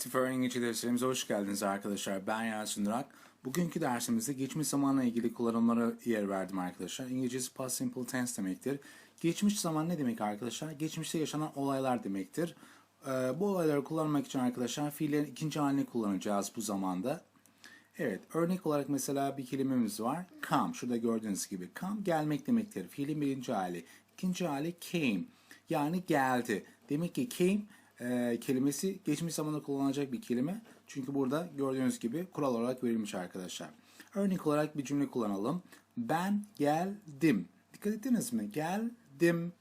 Aktif Öğren İngilizce derslerimize hoş geldiniz arkadaşlar. Ben Yasin Durak. Bugünkü dersimizde geçmiş zamanla ilgili kullanımlara yer verdim arkadaşlar. İngilizcesi past simple tense demektir. Geçmiş zaman ne demek arkadaşlar? Geçmişte yaşanan olaylar demektir. Ee, bu olayları kullanmak için arkadaşlar fiillerin ikinci halini kullanacağız bu zamanda. Evet, örnek olarak mesela bir kelimemiz var. Come, şurada gördüğünüz gibi. Come gelmek demektir. Fiilin birinci hali. İkinci hali came. Yani geldi. Demek ki came e, kelimesi geçmiş zamanda kullanılacak bir kelime. Çünkü burada gördüğünüz gibi kural olarak verilmiş arkadaşlar. Örnek olarak bir cümle kullanalım. Ben geldim. Dikkat ettiniz mi? Geldim.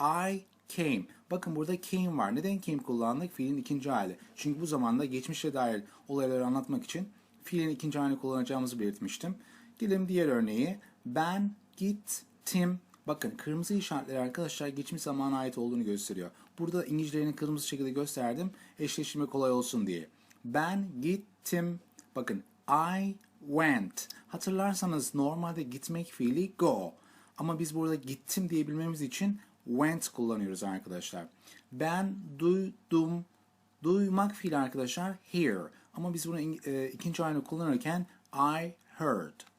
I came. Bakın burada came var. Neden came kullandık? Fiilin ikinci hali. Çünkü bu zamanda geçmişe dair olayları anlatmak için fiilin ikinci halini kullanacağımızı belirtmiştim. Gelelim diğer örneği. Ben gittim. Bakın kırmızı işaretler arkadaşlar geçmiş zamana ait olduğunu gösteriyor. Burada İngilizcelerini kırmızı şekilde gösterdim. Eşleştirme kolay olsun diye. Ben gittim. Bakın I went. Hatırlarsanız normalde gitmek fiili go. Ama biz burada gittim diyebilmemiz için went kullanıyoruz arkadaşlar. Ben duydum. Duymak fiili arkadaşlar hear. Ama biz bunu e, ikinci halini kullanırken I heard.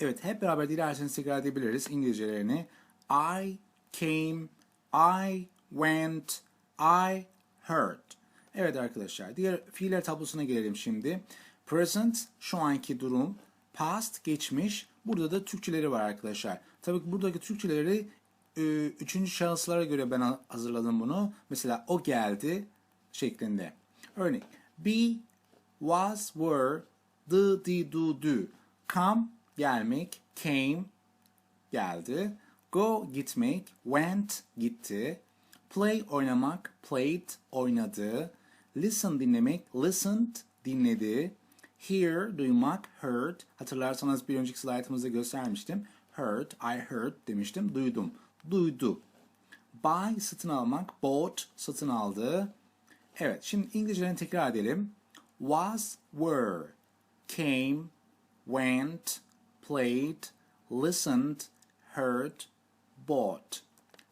Evet hep beraber dilerseniz tekrar edebiliriz İngilizcelerini. I came, I went, I heard. Evet arkadaşlar diğer fiiller tablosuna gelelim şimdi. Present şu anki durum, past geçmiş. Burada da Türkçeleri var arkadaşlar. Tabii ki buradaki Türkçeleri e, üçüncü şahıslara göre ben hazırladım bunu. Mesela o geldi şeklinde. Örnek be, was, were, the, did, do, do. Come gelmek, came geldi. Go gitmek, went gitti. Play oynamak, played oynadı. Listen dinlemek, listened dinledi. Hear duymak, heard. Hatırlarsanız bir önceki slaytımızda göstermiştim. Heard, I heard demiştim. Duydum, duydu. Buy satın almak, bought satın aldı. Evet, şimdi İngilizcelerini tekrar edelim. Was, were, came, went, played, listened, heard, bought.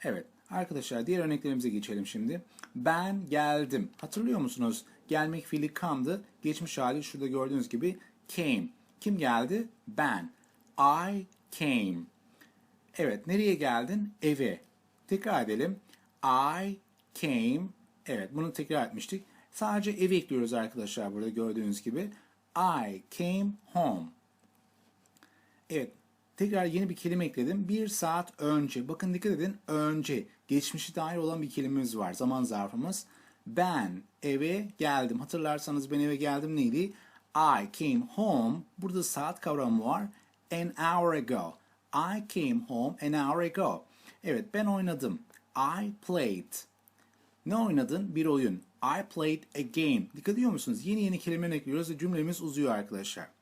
Evet arkadaşlar diğer örneklerimize geçelim şimdi. Ben geldim. Hatırlıyor musunuz? Gelmek fiili come'dı. Geçmiş hali şurada gördüğünüz gibi came. Kim geldi? Ben. I came. Evet nereye geldin? Eve. Tekrar edelim. I came. Evet bunu tekrar etmiştik. Sadece eve ekliyoruz arkadaşlar burada gördüğünüz gibi. I came home. Evet. Tekrar yeni bir kelime ekledim. Bir saat önce. Bakın dikkat edin. Önce. Geçmişe dair olan bir kelimemiz var. Zaman zarfımız. Ben eve geldim. Hatırlarsanız ben eve geldim neydi? I came home. Burada saat kavramı var. An hour ago. I came home an hour ago. Evet ben oynadım. I played. Ne oynadın? Bir oyun. I played a game. Dikkat ediyor musunuz? Yeni yeni kelime ekliyoruz ve cümlemiz uzuyor arkadaşlar.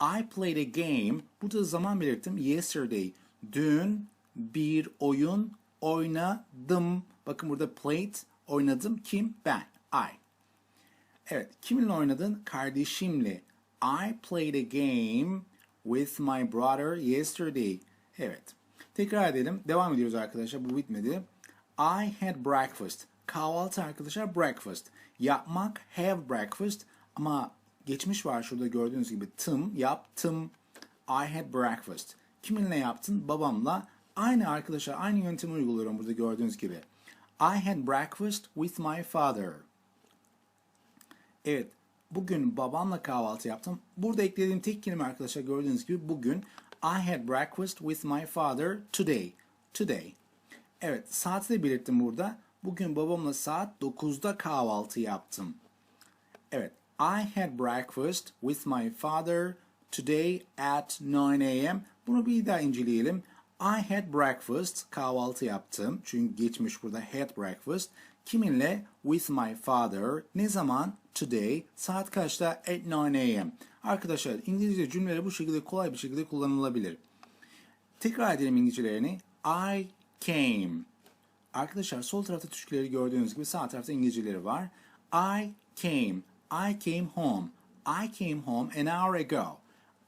I played a game. Burada zaman belirttim. Yesterday. Dün bir oyun oynadım. Bakın burada played oynadım. Kim? Ben. I. Evet. Kiminle oynadın? Kardeşimle. I played a game with my brother yesterday. Evet. Tekrar edelim. Devam ediyoruz arkadaşlar. Bu bitmedi. I had breakfast. Kahvaltı arkadaşlar breakfast. Yapmak have breakfast ama geçmiş var şurada gördüğünüz gibi tım yaptım. I had breakfast. Kiminle yaptın? Babamla. Aynı arkadaşlar aynı yöntemi uyguluyorum burada gördüğünüz gibi. I had breakfast with my father. Evet. Bugün babamla kahvaltı yaptım. Burada eklediğim tek kelime arkadaşlar gördüğünüz gibi bugün I had breakfast with my father today. Today. Evet saati de belirttim burada. Bugün babamla saat 9'da kahvaltı yaptım. Evet. I had breakfast with my father today at 9 a.m. Bunu bir daha inceleyelim. I had breakfast, kahvaltı yaptım. Çünkü geçmiş burada had breakfast. Kiminle? With my father. Ne zaman? Today. Saat kaçta? At 9 a.m. Arkadaşlar İngilizce cümleleri bu şekilde kolay bir şekilde kullanılabilir. Tekrar edelim İngilizcelerini. I came. Arkadaşlar sol tarafta Türkçeleri gördüğünüz gibi sağ tarafta İngilizceleri var. I came. I came home. I came home an hour ago.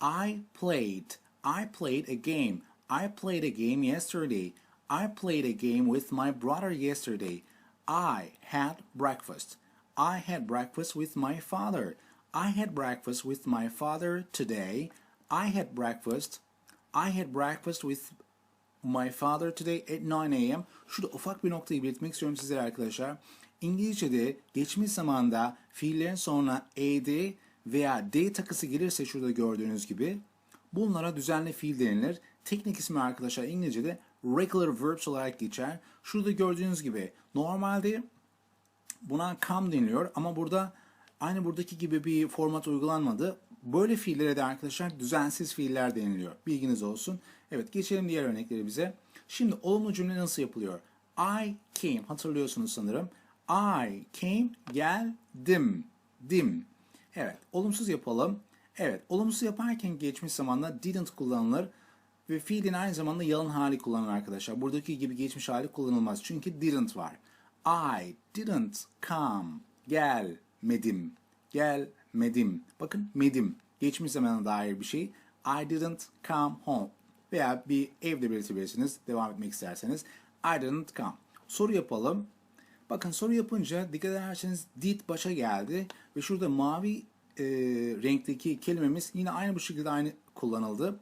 I played. I played a game. I played a game yesterday. I played a game with my brother yesterday. I had breakfast. I had breakfast with my father. I had breakfast with my father today. I had breakfast. I had breakfast with my father today at 9 a.m. Şurada ufak bir noktayı belirtmek istiyorum sizlere arkadaşlar. İngilizce'de geçmiş zamanda fiillerin sonuna ed veya d takısı gelirse şurada gördüğünüz gibi bunlara düzenli fiil denilir. Teknik ismi arkadaşlar İngilizce'de regular verbs olarak geçer. Şurada gördüğünüz gibi normalde buna come deniliyor ama burada aynı buradaki gibi bir format uygulanmadı. Böyle fiillere de arkadaşlar düzensiz fiiller deniliyor. Bilginiz olsun. Evet geçelim diğer örnekleri bize. Şimdi olumlu cümle nasıl yapılıyor? I came hatırlıyorsunuz sanırım. I came geldim. Dim. Evet olumsuz yapalım. Evet olumsuz yaparken geçmiş zamanda didn't kullanılır. Ve fiilin aynı zamanda yalın hali kullanılır arkadaşlar. Buradaki gibi geçmiş hali kullanılmaz. Çünkü didn't var. I didn't come. Gelmedim. Gelmedim. Bakın medim. Geçmiş zamana dair bir şey. I didn't come home. Veya bir evde belirtebilirsiniz. Devam etmek isterseniz. I didn't come. Soru yapalım. Bakın soru yapınca dikkat ederseniz did başa geldi. Ve şurada mavi e, renkteki kelimemiz yine aynı bu şekilde aynı kullanıldı.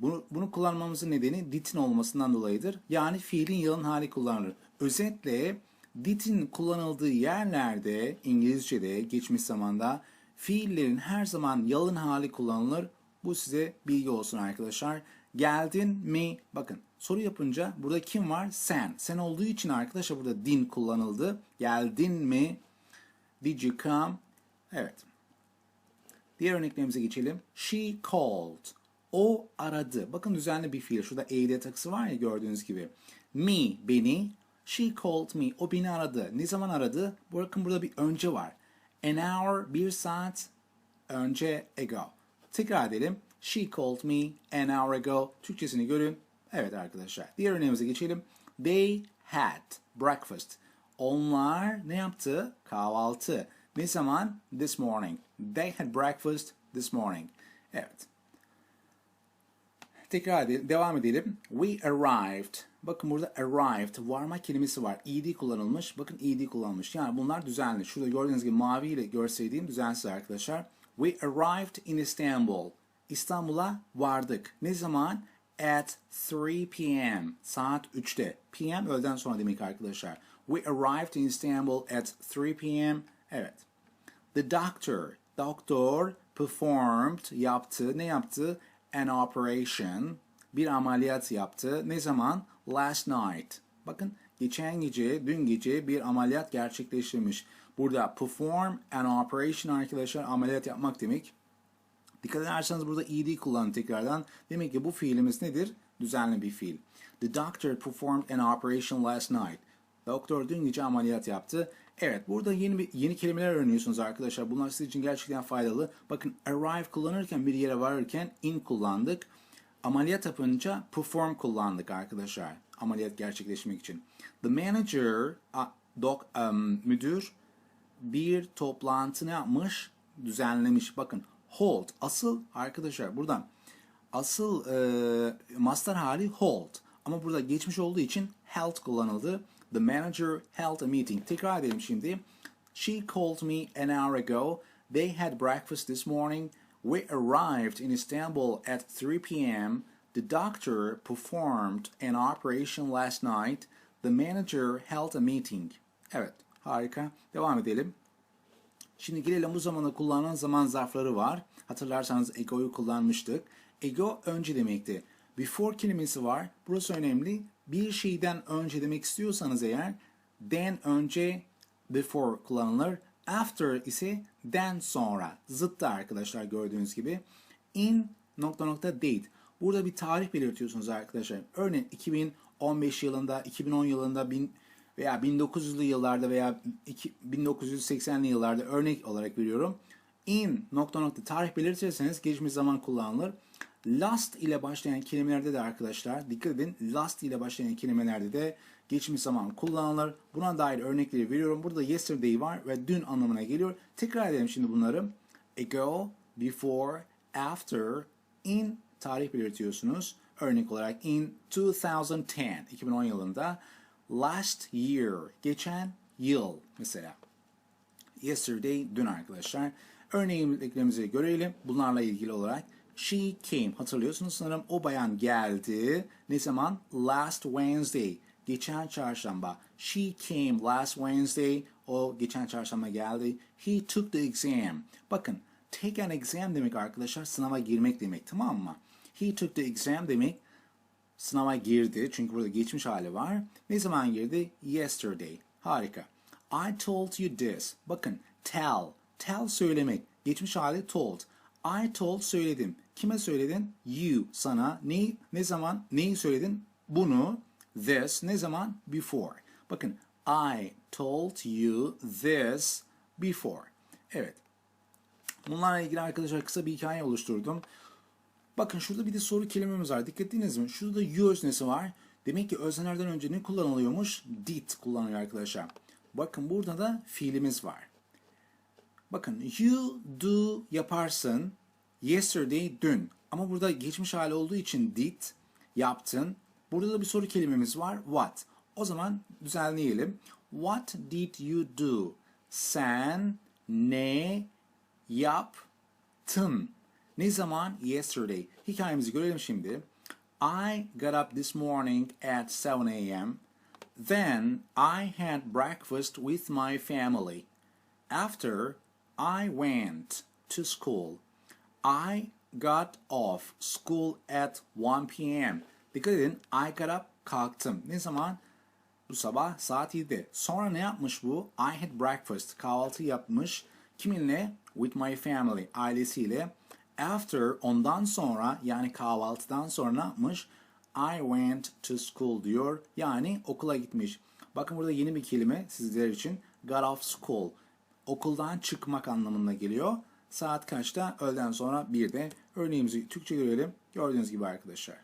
Bunu, bunu kullanmamızın nedeni did'in olmasından dolayıdır. Yani fiilin yalın hali kullanılır. Özetle did'in kullanıldığı yerlerde İngilizce'de geçmiş zamanda fiillerin her zaman yalın hali kullanılır. Bu size bilgi olsun arkadaşlar. Geldin mi? Bakın soru yapınca burada kim var? Sen. Sen olduğu için arkadaşlar burada din kullanıldı. Geldin mi? Did you come? Evet. Diğer örneklerimize geçelim. She called. O aradı. Bakın düzenli bir fiil. Şurada ed takısı var ya gördüğünüz gibi. Me, beni. She called me. O beni aradı. Ne zaman aradı? Bakın burada bir önce var. An hour, bir saat önce ago. Tekrar edelim. She called me an hour ago. Türkçesini görün. Evet arkadaşlar. Diğer örneğimize geçelim. They had breakfast. Onlar ne yaptı? Kahvaltı. Ne zaman? This morning. They had breakfast this morning. Evet. Tekrar edelim, devam edelim. We arrived. Bakın burada arrived, varma kelimesi var. ed kullanılmış. Bakın ed kullanılmış. Yani bunlar düzenli. Şurada gördüğünüz gibi mavi ile görseydiğim düzensiz arkadaşlar. We arrived in Istanbul. İstanbul'a vardık. Ne zaman? At 3 p.m. Saat 3'te. PM öğleden sonra demek arkadaşlar. We arrived in Istanbul at 3 p.m. Evet. The doctor, doktor performed, yaptı. Ne yaptı? An operation, bir ameliyat yaptı. Ne zaman? Last night. Bakın geçen gece, dün gece bir ameliyat gerçekleştirmiş. Burada perform an operation arkadaşlar ameliyat yapmak demek. Dikkat ederseniz burada ed kullanın tekrardan. Demek ki bu fiilimiz nedir? Düzenli bir fiil. The doctor performed an operation last night. Doktor dün gece ameliyat yaptı. Evet burada yeni bir, yeni kelimeler öğreniyorsunuz arkadaşlar. Bunlar sizin için gerçekten faydalı. Bakın arrive kullanırken bir yere varırken in kullandık. Ameliyat yapınca perform kullandık arkadaşlar. Ameliyat gerçekleşmek için. The manager, a, doc, um, müdür bir toplantı ne yapmış? Düzenlemiş. Bakın hold. Asıl arkadaşlar buradan asıl e, master hali hold. Ama burada geçmiş olduğu için held kullanıldı. The manager held a meeting. Tekrar edelim şimdi. She called me an hour ago. They had breakfast this morning. We arrived in Istanbul at 3 p.m. The doctor performed an operation last night. The manager held a meeting. Evet, harika. Devam edelim. Şimdi gelelim bu zamanda kullanılan zaman zarfları var. Hatırlarsanız ego'yu kullanmıştık. Ego önce demekti. Before kelimesi var. Burası önemli. Bir şeyden önce demek istiyorsanız eğer then önce before kullanılır. After ise then sonra. Zıttı arkadaşlar gördüğünüz gibi. In nokta nokta date. Burada bir tarih belirtiyorsunuz arkadaşlar. Örneğin 2015 yılında, 2010 yılında, bin, veya 1900'lü yıllarda veya 1980'li yıllarda örnek olarak veriyorum. In nokta nokta tarih belirtirseniz geçmiş zaman kullanılır. Last ile başlayan kelimelerde de arkadaşlar dikkat edin. Last ile başlayan kelimelerde de geçmiş zaman kullanılır. Buna dair örnekleri veriyorum. Burada yesterday var ve dün anlamına geliyor. Tekrar edelim şimdi bunları. Ago, before, after, in tarih belirtiyorsunuz. Örnek olarak in 2010, 2010 yılında. Last year, geçen yıl mesela. Yesterday dün arkadaşlar. Örneklerimizi görelim. Bunlarla ilgili olarak she came hatırlıyorsunuz sanırım o bayan geldi. Ne zaman? Last Wednesday. Geçen çarşamba. She came last Wednesday. O geçen çarşamba geldi. He took the exam. Bakın take an exam demek arkadaşlar sınava girmek demek tamam mı? He took the exam demek sınava girdi. Çünkü burada geçmiş hali var. Ne zaman girdi? Yesterday. Harika. I told you this. Bakın tell. Tell söylemek. Geçmiş hali told. I told söyledim. Kime söyledin? You. Sana. Ne, ne zaman? Neyi söyledin? Bunu. This. Ne zaman? Before. Bakın I told you this before. Evet. Bunlarla ilgili arkadaşlar kısa bir hikaye oluşturdum. Bakın şurada bir de soru kelimemiz var. Dikkat ettiniz mi? Şurada you öznesi var. Demek ki öznelerden önce ne kullanılıyormuş? Did kullanılıyor arkadaşlar. Bakın burada da fiilimiz var. Bakın you do yaparsın. Yesterday dün. Ama burada geçmiş hali olduğu için did yaptın. Burada da bir soru kelimemiz var. What? O zaman düzenleyelim. What did you do? Sen ne yaptın? Ne zaman? Yesterday. Hikayemizi görelim şimdi. I got up this morning at 7 a.m. Then I had breakfast with my family. After I went to school. I got off school at 1 p.m. Dikkat edin. I got up kalktım. Ne zaman? Bu sabah saat 7'de. Sonra ne yapmış bu? I had breakfast. Kahvaltı yapmış. Kiminle? With my family. Ailesiyle. After ondan sonra yani kahvaltıdan sonra ne yapmış? I went to school diyor. Yani okula gitmiş. Bakın burada yeni bir kelime sizler için. Got off school. Okuldan çıkmak anlamına geliyor. Saat kaçta? Öğleden sonra 1'de. Örneğimizi Türkçe görelim. Gördüğünüz gibi arkadaşlar.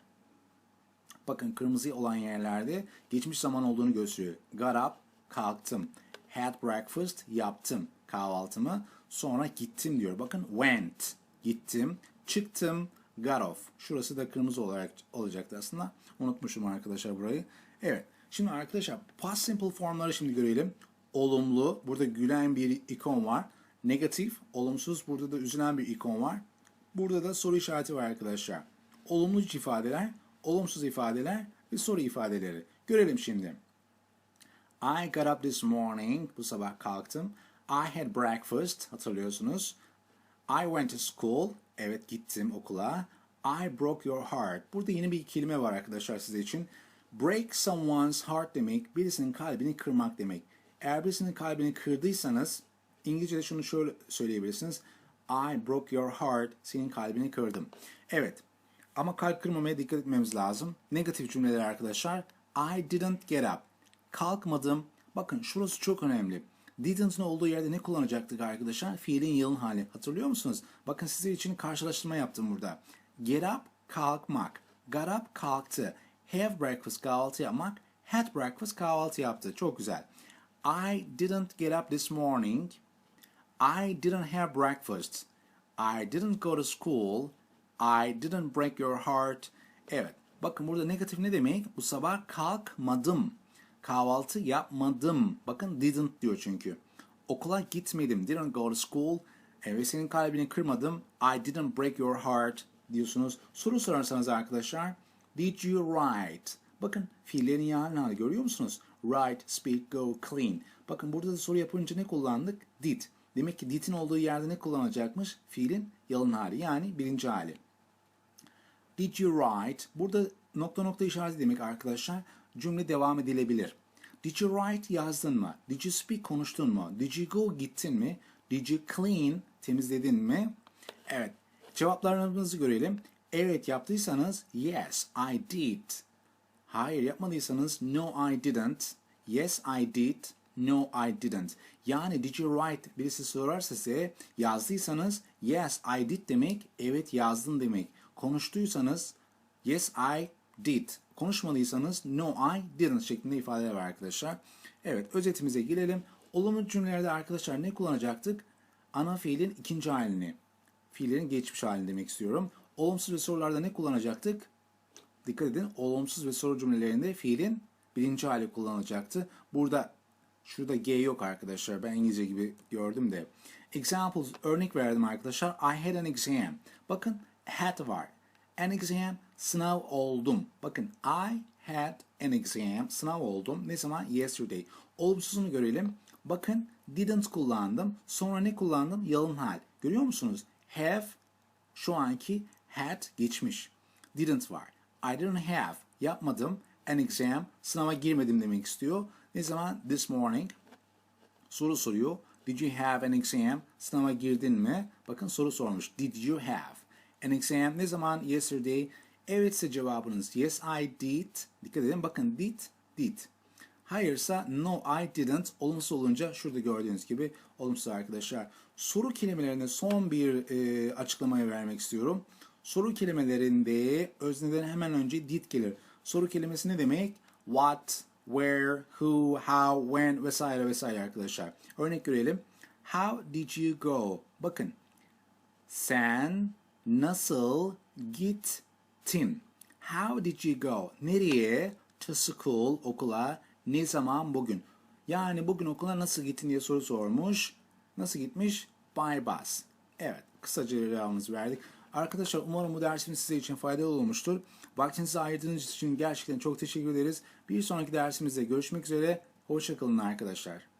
Bakın kırmızı olan yerlerde geçmiş zaman olduğunu gösteriyor. Got up, kalktım. Had breakfast, yaptım kahvaltımı. Sonra gittim diyor. Bakın went, gittim. Çıktım, off. Şurası da kırmızı olarak olacaktı aslında. Unutmuşum arkadaşlar burayı. Evet. Şimdi arkadaşlar past simple formları şimdi görelim. Olumlu. Burada gülen bir ikon var. Negatif, olumsuz. Burada da üzülen bir ikon var. Burada da soru işareti var arkadaşlar. Olumlu ifadeler, olumsuz ifadeler ve soru ifadeleri. Görelim şimdi. I got up this morning. Bu sabah kalktım. I had breakfast. Hatırlıyorsunuz. I went to school. Evet gittim okula. I broke your heart. Burada yeni bir kelime var arkadaşlar size için. Break someone's heart demek birisinin kalbini kırmak demek. Eğer birisinin kalbini kırdıysanız İngilizce'de şunu şöyle söyleyebilirsiniz. I broke your heart. Senin kalbini kırdım. Evet. Ama kalp kırmamaya dikkat etmemiz lazım. Negatif cümleler arkadaşlar. I didn't get up. Kalkmadım. Bakın şurası çok önemli. Didn't'ın olduğu yerde ne kullanacaktık arkadaşlar? Fiilin yalın hali. Hatırlıyor musunuz? Bakın size için karşılaştırma yaptım burada. Get up, kalkmak. Got up, kalktı. Have breakfast, kahvaltı yapmak. Had breakfast, kahvaltı yaptı. Çok güzel. I didn't get up this morning. I didn't have breakfast. I didn't go to school. I didn't break your heart. Evet. Bakın burada negatif ne demek? Bu sabah kalkmadım. Kahvaltı yapmadım. Bakın didn't diyor çünkü. Okula gitmedim. Didn't go to school. Evet senin kalbini kırmadım. I didn't break your heart diyorsunuz. Soru sorarsanız arkadaşlar. Did you write? Bakın fiillerin yalın hali görüyor musunuz? Write, speak, go, clean. Bakın burada da soru yapınca ne kullandık? Did. Demek ki did'in olduğu yerde ne kullanacakmış? Fiilin yalın hali yani birinci hali. Did you write? Burada nokta nokta işareti demek arkadaşlar. Cümle devam edilebilir. Did you write yazdın mı? Did you speak konuştun mu? Did you go gittin mi? Did you clean temizledin mi? Evet. Cevaplarınızı görelim. Evet yaptıysanız yes I did. Hayır yapmadıysanız no I didn't. Yes I did. No I didn't. Yani did you write birisi sorarsa size yazdıysanız yes I did demek evet yazdım demek. Konuştuysanız yes I did. Konuşmadıysanız no I didn't şeklinde ifadeler var arkadaşlar. Evet özetimize girelim. Olumlu cümlelerde arkadaşlar ne kullanacaktık? Ana fiilin ikinci halini. Fiillerin geçmiş halini demek istiyorum. Olumsuz ve sorularda ne kullanacaktık? Dikkat edin olumsuz ve soru cümlelerinde fiilin birinci hali kullanılacaktı. Burada Şurada G yok arkadaşlar. Ben İngilizce gibi gördüm de. Examples örnek verdim arkadaşlar. I had an exam. Bakın had var. An exam sınav oldum. Bakın I had an exam sınav oldum. Ne zaman? Yesterday. Olumsuzunu görelim. Bakın didn't kullandım. Sonra ne kullandım? Yalın hal. Görüyor musunuz? Have şu anki had geçmiş. Didn't var. I didn't have yapmadım. An exam sınava girmedim demek istiyor. Ne zaman? This morning soru soruyor. Did you have an exam? Sınava girdin mi? Bakın soru sormuş. Did you have an exam? Ne zaman? Yesterday. Evetse cevabınız yes I did. Dikkat edin bakın did, did. Hayırsa no I didn't. Olumsuz olunca şurada gördüğünüz gibi olumsuz arkadaşlar. Soru kelimelerine son bir e, açıklamayı vermek istiyorum. Soru kelimelerinde özneden hemen önce did gelir. Soru kelimesi ne demek? What, where, who, how, when vesaire vesaire arkadaşlar. Örnek görelim. How did you go? Bakın. Sen nasıl gittin? How did you go? Nereye? To school, okula. Ne zaman? Bugün. Yani bugün okula nasıl gittin diye soru sormuş. Nasıl gitmiş? By bus. Evet, kısaca cevabımızı verdik. Arkadaşlar umarım bu dersimiz size için faydalı olmuştur. Vaktinizi ayırdığınız için gerçekten çok teşekkür ederiz. Bir sonraki dersimizde görüşmek üzere. Hoşçakalın arkadaşlar.